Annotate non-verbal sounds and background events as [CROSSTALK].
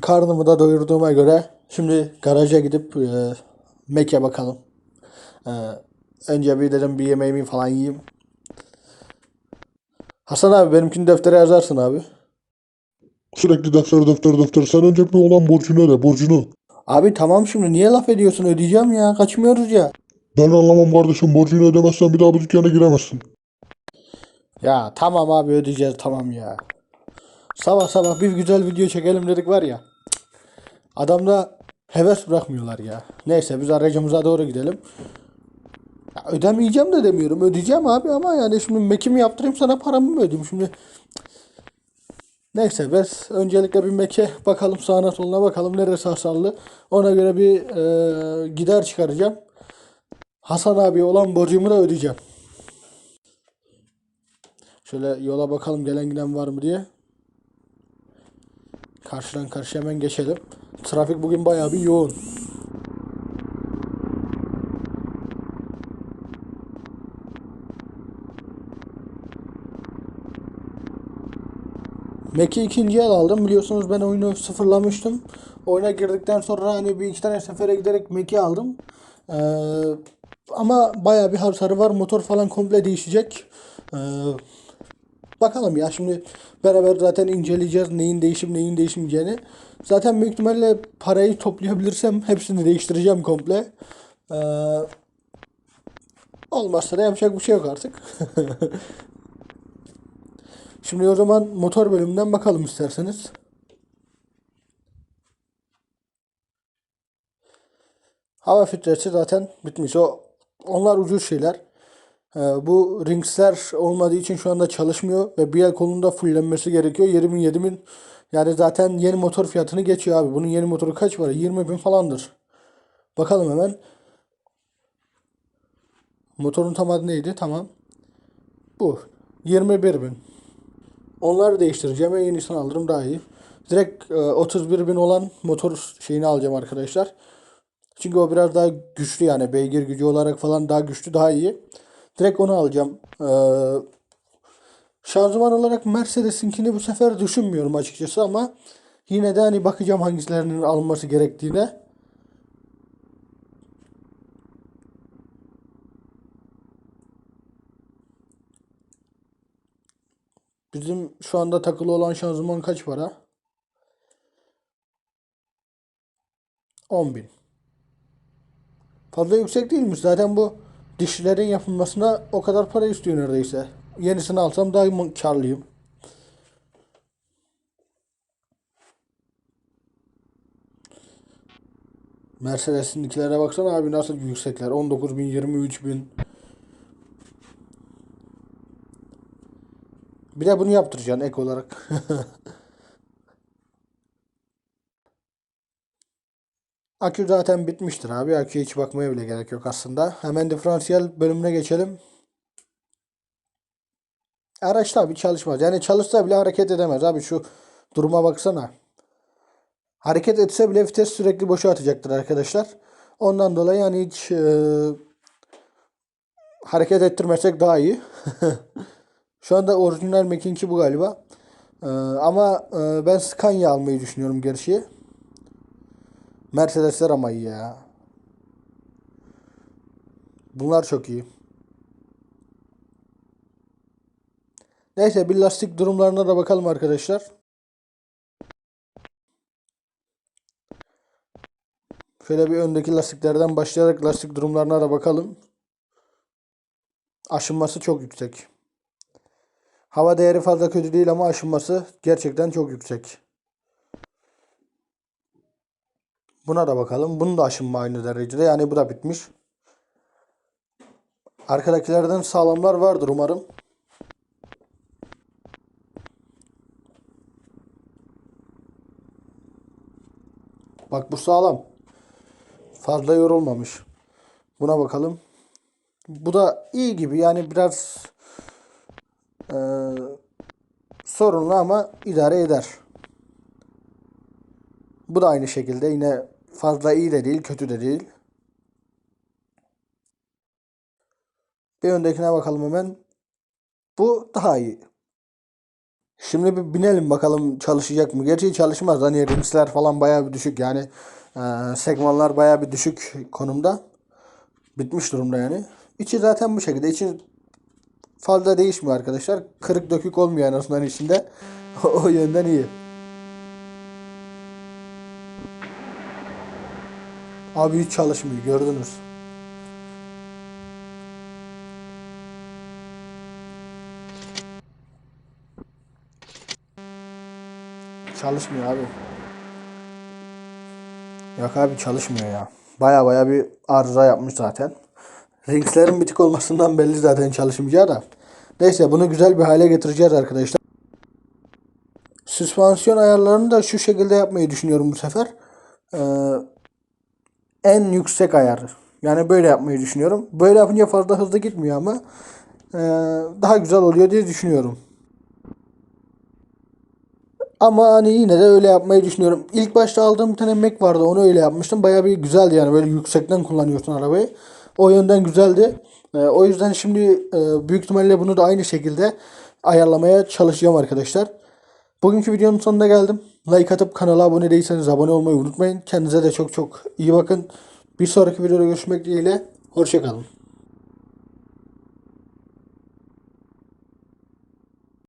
Karnımı da doyurduğuma göre şimdi garaja gidip e, Mac'e bakalım. E, önce bir dedim bir yemeğimi falan yiyeyim. Hasan abi benimkini deftere yazarsın abi. Sürekli defter defter defter. Sen önce bir olan borcunu öde borcunu. Abi tamam şimdi niye laf ediyorsun ödeyeceğim ya kaçmıyoruz ya. Ben anlamam kardeşim borcunu ödemezsen bir daha bu dükkana giremezsin. Ya tamam abi ödeyeceğiz tamam ya. Sabah sabah bir güzel video çekelim dedik var ya. Adamda heves bırakmıyorlar ya. Neyse biz aracımıza doğru gidelim. Ya ödemeyeceğim de demiyorum. Ödeyeceğim abi ama yani şimdi Mac'imi yaptırayım sana paramı mı ödeyeyim şimdi. Neyse biz öncelikle bir Mac'e bakalım sağına soluna bakalım neresi hasarlı. Ona göre bir e, gider çıkaracağım. Hasan abi olan borcumu da ödeyeceğim. Şöyle yola bakalım gelen giden var mı diye. Karşıdan karşıya hemen geçelim. Trafik bugün bayağı bir yoğun. Mac'i ikinci el aldım. Biliyorsunuz ben oyunu sıfırlamıştım. Oyuna girdikten sonra hani bir iki tane sefere giderek Mac'i aldım. Ee, ama bayağı bir hasarı var. Motor falan komple değişecek. Ee, Bakalım ya şimdi beraber zaten inceleyeceğiz neyin değişip neyin değişmeyeceğini. Zaten büyük ihtimalle parayı toplayabilirsem hepsini değiştireceğim komple. Ee, olmazsa da yapacak bir şey yok artık. [LAUGHS] Şimdi o zaman motor bölümünden bakalım isterseniz. Hava filtresi zaten bitmiş. O onlar ucuz şeyler. Ee, bu ringsler olmadığı için şu anda çalışmıyor ve bir el kolunda fullenmesi gerekiyor. 20 7000 yani zaten yeni motor fiyatını geçiyor abi. Bunun yeni motoru kaç para? 20 bin falandır. Bakalım hemen. Motorun tam adı neydi? Tamam. Bu. 21 bin. Onları değiştireceğim ve yenisini alırım daha iyi. Direkt e, 31 bin olan motor şeyini alacağım arkadaşlar. Çünkü o biraz daha güçlü yani beygir gücü olarak falan daha güçlü daha iyi. Direkt onu alacağım. Ee, şanzıman olarak Mercedes'inkini bu sefer düşünmüyorum açıkçası ama yine de hani bakacağım hangilerinin alınması gerektiğine. Bizim şu anda takılı olan şanzıman kaç para? 10.000. Fazla yüksek değilmiş. Zaten bu dişlerin yapılmasına o kadar para istiyor neredeyse. Yenisini alsam daha karlıyım. Mercedes'inkilere baksana abi nasıl yüksekler. 19 bin, 23 bin. Bir de bunu yaptıracaksın ek olarak. [LAUGHS] Akü zaten bitmiştir abi. Aküye hiç bakmaya bile gerek yok aslında. Hemen diferansiyel bölümüne geçelim. Araç tabi çalışmaz. Yani çalışsa bile hareket edemez abi. Şu duruma baksana. Hareket etse bile vites sürekli boşa atacaktır arkadaşlar. Ondan dolayı yani hiç e, hareket ettirmesek daha iyi. [LAUGHS] Şu anda orijinal Mac'inki bu galiba. E, ama e, ben Scania almayı düşünüyorum gerçi. Mercedesler ama iyi ya. Bunlar çok iyi. Neyse bir lastik durumlarına da bakalım arkadaşlar. Şöyle bir öndeki lastiklerden başlayarak lastik durumlarına da bakalım. Aşınması çok yüksek. Hava değeri fazla kötü değil ama aşınması gerçekten çok yüksek. Buna da bakalım. Bunun da aşınma aynı derecede. Yani bu da bitmiş. Arkadakilerden sağlamlar vardır umarım. Bak bu sağlam. Fazla yorulmamış. Buna bakalım. Bu da iyi gibi. Yani biraz e, sorunlu ama idare eder. Bu da aynı şekilde yine fazla iyi de değil, kötü de değil. Bir öndekine bakalım hemen. Bu daha iyi. Şimdi bir binelim bakalım çalışacak mı? Gerçi çalışmaz. Hani ringsler falan bayağı bir düşük. Yani e, segmanlar bayağı bir düşük konumda. Bitmiş durumda yani. İçi zaten bu şekilde. İçi fazla değişmiyor arkadaşlar. Kırık dökük olmuyor en azından içinde. [LAUGHS] o yönden iyi. Abi hiç çalışmıyor gördünüz. Çalışmıyor abi. Yok abi çalışmıyor ya. Baya baya bir arıza yapmış zaten. Ringslerin bitik olmasından belli zaten çalışmayacağı da. Neyse bunu güzel bir hale getireceğiz arkadaşlar. Süspansiyon ayarlarını da şu şekilde yapmayı düşünüyorum bu sefer. Ee, en yüksek ayar. Yani böyle yapmayı düşünüyorum. Böyle yapınca fazla hızlı gitmiyor ama ee, daha güzel oluyor diye düşünüyorum. Ama hani yine de öyle yapmayı düşünüyorum. İlk başta aldığım bir tane Mac vardı. Onu öyle yapmıştım. Bayağı bir güzeldi yani. Böyle yüksekten kullanıyorsun arabayı. O yönden güzeldi. Ee, o yüzden şimdi e, büyük ihtimalle bunu da aynı şekilde ayarlamaya çalışacağım arkadaşlar. Bugünkü videonun sonuna geldim. Like atıp kanala abone değilseniz abone olmayı unutmayın. Kendinize de çok çok iyi bakın. Bir sonraki videoda görüşmek dileğiyle. Hoşçakalın.